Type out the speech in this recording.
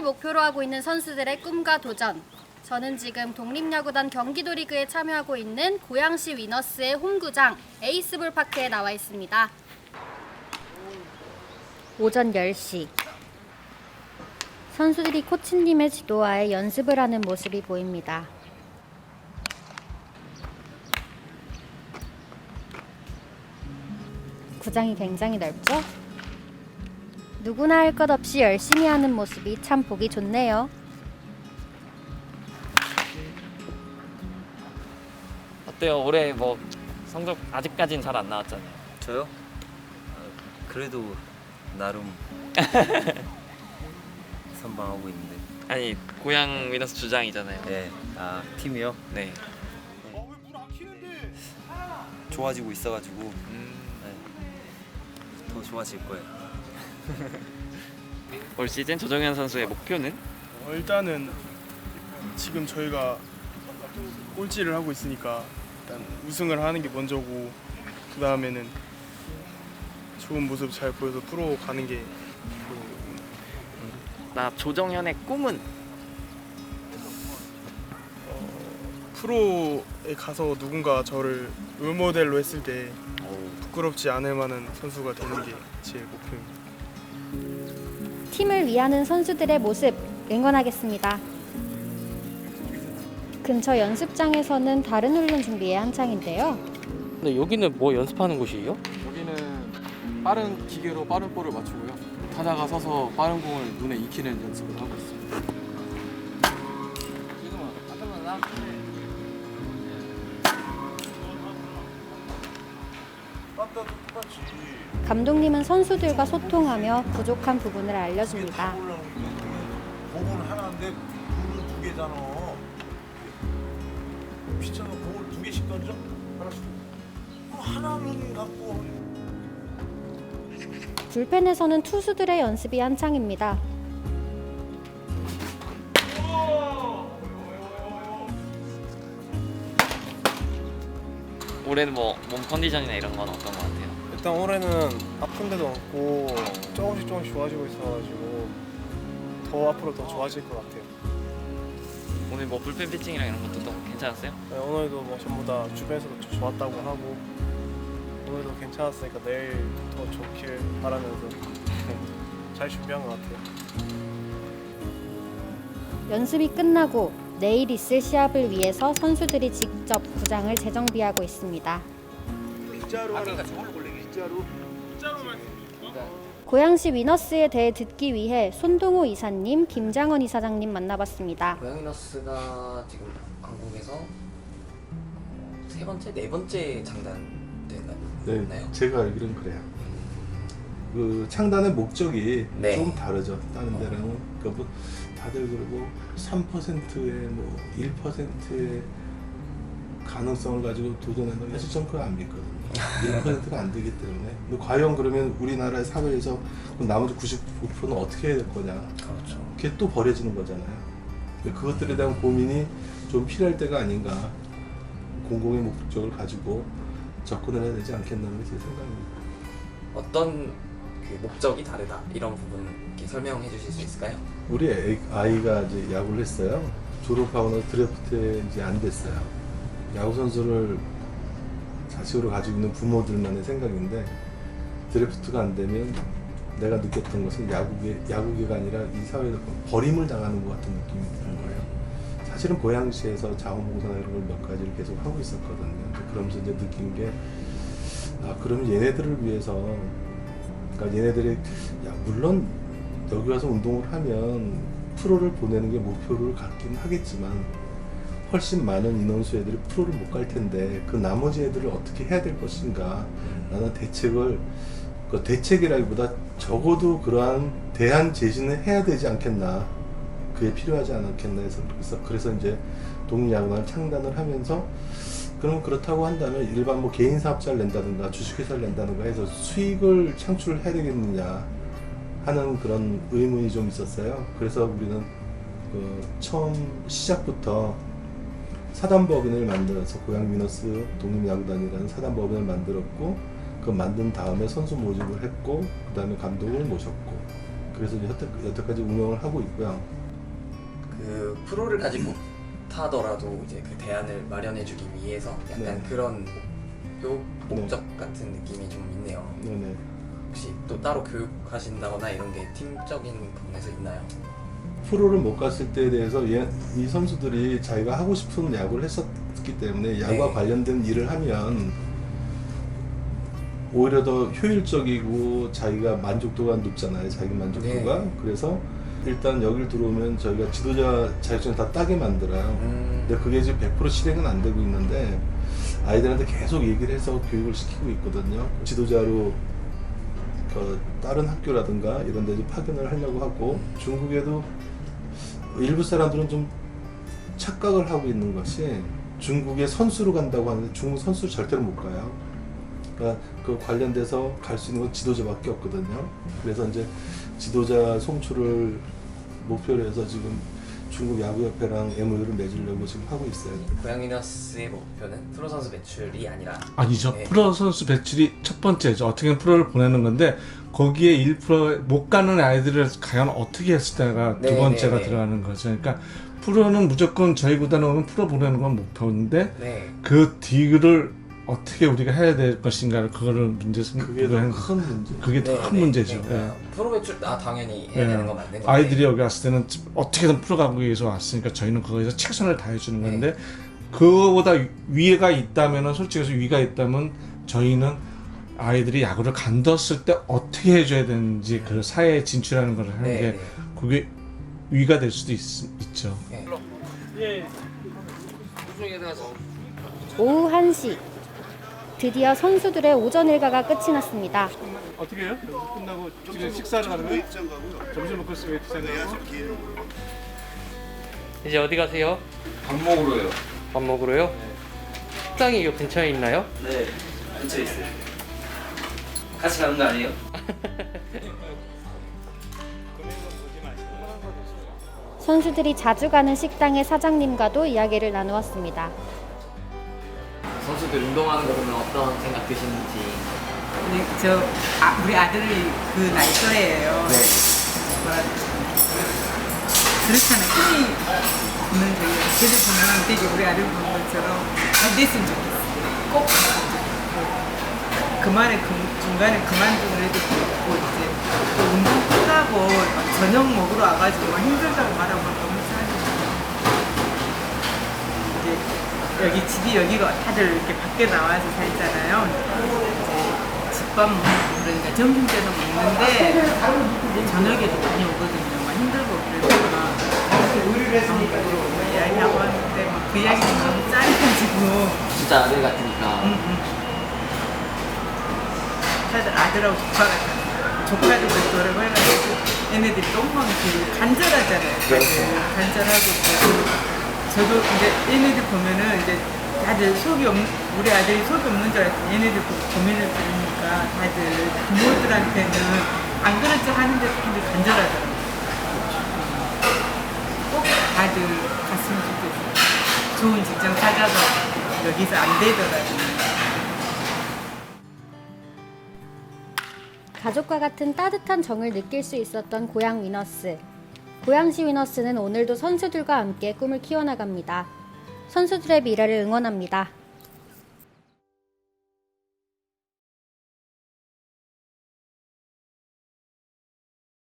프로를 목표로 하고 있는 선수들의 꿈과 도전. 저는 지금 독립야구단 경기도 리그에 참여하고 있는 고양시 위너스의 홈구장 에이스볼 파크에 나와 있습니다. 오전 10시. 선수들이 코치님의 지도하에 연습을 하는 모습이 보입니다. 구장이 굉장히 넓죠? 누구나 할 것 없이 열심히 하는 모습이 참 보기 좋네요. 어때요? 올해 뭐 성적 아직까지는 잘안 나왔잖아요. 저요? 아, 그래도 나름 선방하고 있는데. 아니 고향 위너스 주장이잖아요. 네, 아 팀이요? 네. 좋아지고 있어가지고 음, 네, 더 좋아질 거예요. 올 시즌 조정현 선수의 목표는? 어, 일단은 지금 저희가 꼴찌를 하고 있으니까 일단 우승을 하는 게 먼저고 그 다음에는 좋은 모습 잘 보여서 프로 가는 게 나 조정현의 꿈은? 프로에 가서 누군가 저를 롤모델로 했을 때 부끄럽지 않을 만한 선수가 되는 게 제 목표입니다. 팀을 위하는 선수들의 모습 응원하겠습니다. 근처 연습장에서는 다른 훈련 준비에 한창인데요. 근데 여기는 뭐 연습하는 곳이에요? 여기는 빠른 기계로 빠른 볼을 맞추고요. 타자가 서서 빠른 공을 눈에 익히는 연습을 하고 있습니다. 감독님은 선수들과 소통하며 부족한 부분을 알려줍니다. 공은 하나인데 공은 두 개잖아. 피처는 공을 두 개씩 던져? 그럼 하나는 갖고 불펜에서는 투수들의 연습이 한창입니다. 올해는 뭐 몸 컨디션이나 이런 건 어떤 것 같아요? 일단 올해는 아픈 데도 없고 조금씩 조금씩 좋아지고 있어가지고 더 앞으로 더 좋아질 것 같아요. 오늘 뭐 불펜 피칭이랑 이런 것도 또 괜찮았어요? 네, 오늘도 뭐 전부 다 주변에서도 좀 좋았다고 하고 오늘도 괜찮았으니까 내일 더 좋길 바라면서 잘 준비한 것 같아요. 연습이 끝나고 내일 있을 시합을 위해서 선수들이 직접 구장을 재정비하고 있습니다. 일자로 하나. 일자로. 고양시 위너스에 대해 듣기 위해 손동호 이사님, 김장원 이사장님 만나봤습니다. 고양이너스가 지금 한국에서 어, 세 번째, 네 번째 장단됐나요? 네, 제가 알기로는 그래요. 그 창단의 목적이 네. 좀 다르죠. 다른 데랑은 그러니까 뭐 다들 그러고 3%의 뭐 1%의 가능성을 가지고 도전한다고 사실 전 그거 안 믿거든요. 1%가 안 되기 때문에. 근데 과연 그러면 우리나라의 사회에서 나머지 99%는 어떻게 해야 될 거냐? 그렇죠. 그게 또 버려지는 거잖아요. 그것들에 대한 고민이 좀 필요할 때가 아닌가. 공공의 목적을 가지고 접근을 해야 되지 않겠나는 게제 생각입니다. 어떤 그 목적이 다르다 이런 부분 이렇게 설명해 주실 수 있을까요? 우리 애- 아이가 이제 야구를 했어요. 졸업하고 나서 드래프트에 이제 안 됐어요. 야구 선수를 자식으로 가지고 있는 부모들만의 생각인데 드래프트가 안 되면 내가 느꼈던 것은 야구계 야구계가 아니라 이 사회에서 버림을 당하는 것 같은 느낌이 드는 거예요. 사실은 고양시에서 자원봉사나 이런 걸 몇 가지를 계속 하고 있었거든요. 그러면서 이제 느낀 게 아, 그럼 얘네들을 위해서 그러니까 얘네들이 야 물론 여기 와서 운동을 하면 프로를 보내는 게 목표를 갖긴 하겠지만 훨씬 많은 인원수 애들이 프로를 못 갈 텐데 그 나머지 애들을 어떻게 해야 될 것인가? 라는 대책을 그 대책이라기보다 적어도 그러한 대안 제시는 해야 되지 않겠나? 그게 필요하지 않겠나 해서 그래서, 이제 독립야구단을 창단을 하면서 그럼 그렇다고 한다면 일반 뭐 개인 사업자를 낸다든가 주식회사를 낸다든가 해서 수익을 창출을 해야 되겠느냐 하는 그런 의문이 좀 있었어요. 그래서 우리는 그 처음 시작부터 사단법인을 만들어서 고양 미너스 독립야구단이라는 사단법인을 만들었고 그 만든 다음에 선수 모집을 했고 그 다음에 감독을 모셨고 그 그래서 여태, 여태까지 운영을 하고 있고요. 그 프로를 가지 못하더라도 이제 그 대안을 마련해주기 위해서 약간 네. 그런 목표, 목적 같은 느낌이 좀 있네요. 네네. 혹시 또 따로 교육하신다거나 이런 게 팀적인 부분에서 있나요? 프로를 못 갔을 때에 대해서 얘- 이 선수들이 자기가 하고 싶은 야구를 했었기 때문에 야구와 네. 관련된 일을 하면 오히려 더 효율적이고 자기가 만족도가 높잖아요. 자기 만족도가. 네. 그래서 일단 여기를 들어오면 저희가 지도자 자격증 다 따게 만들어요. 음, 근데 그게 지금 100% 실행은 안 되고 있는데 아이들한테 계속 얘기를 해서 교육을 시키고 있거든요. 지도자로 그 다른 학교라든가 이런 데 파견을 하려고 하고 중국에도 일부 사람들은 좀 착각을 하고 있는 것이 중국에 선수로 간다고 하는데 중국 선수를 절대로 못 가요. 그러니까 그 관련돼서 갈 수 있는 건 지도자밖에 없거든요. 그래서 이제 지도자 송출을 목표로 해서 지금 중국 야구협회랑 MOU를 맺으려고 지금 하고 있어요. 고양이너스의 목표는 프로 선수 매출이 아니라 아니죠. 네. 프로 선수 배출이 첫 번째죠. 어떻게 보면 프로를 보내는 건데 거기에 1%못 가는 아이들을 과연 어떻게 했을 때가 두 네, 번째가 네, 네. 들어가는 거죠. 그러니까 프로는 무조건 저희 구단에 오면 프로 보내는 건 목표인데 네. 그 뒤를 어떻게 우리가 해야 될 것인가를 그거를 문제 그게 생각하는 더큰 문제. 그게 더 네, 큰 네, 문제죠. 네. 예. 프로 매출 아 당연히 해야 예. 되는 건 맞는 건데 아이들이 여기 왔을 때는 어떻게든 프로 가기 위해서 왔으니까 저희는 그거에서 최선을 다해주는 네. 건데 그거보다 위가 있다면은 솔직히 해서 위가 있다면 저희는 아이들이 야구를 간뒀을 때 어떻게 해줘야 되는지 그 사회에 진출하는 걸 하는 네, 게 네. 그게 위가 될 수도 있, 있죠. 네. 오후 1시. 드디어 선수들의 오전 일과가 끝이 났습니다. 어떻게 해요? 끝나고 지금 식사를 하는 거예요? 점심 먹고 있으면 이제 어디 가세요? 밥 먹으러요. 밥 먹으러요? 식당이 이 근처에 있나요? 네. 근처에 있어요. 같이 가는 거 아니에요? 선수들이 자주 가는 식당의 사장님과도 이야기를 나누었습니다. 선수들 운동하는 거 보면 어떤 생각 드시는지 근데 저 아, 우리 아들이 그 나이 또래예요. 네. 뭐라 그렇잖아요. 힘이 없는 저희 걔들 보면 되게 우리 아들 보는 것처럼 잘 됐으면 좋겠어요. 꼭그 말에 그, 중간에 그만두는 애들도 있고 이제 또 운동 끝나고 막 저녁 먹으러 와가지고 막 힘들다고 말하면 너무 짜증나요. 이제 여기 집이 여기가 다들 이렇게 밖에 나와서 살잖아요. 이제 집밥 먹고 그러니까 점심 때도 먹는데 저녁에도 많이 오거든요. 막 힘들고 그러니까 밥 먹으러 오고 이야기하고 하는데 막 그 이야기 가 너무 짜릿해지고 진짜 아들 같으니까 응, 응. 다들 아들하고 조카 같아. 조카들도 노력을 해가지고 얘네들이 너무 그 간절하잖아요. 다들 간절하고 그리고 저도 이제 얘네들 보면은 이제 다들 속이 없는 우리 아들이 속이 없는 줄 알았더니 얘네들 고민을 들으니까 다들 부모들한테는 안 그런 척 하는데 다들 간절하더라고요. 꼭 다들 갔으면 좋겠어요. 좋은 직장 찾아서 여기서 안 되더라도 가족과 같은 따뜻한 정을 느낄 수 있었던 고양 위너스. 고양시 위너스는 오늘도 선수들과 함께 꿈을 키워나갑니다. 선수들의 미래를 응원합니다.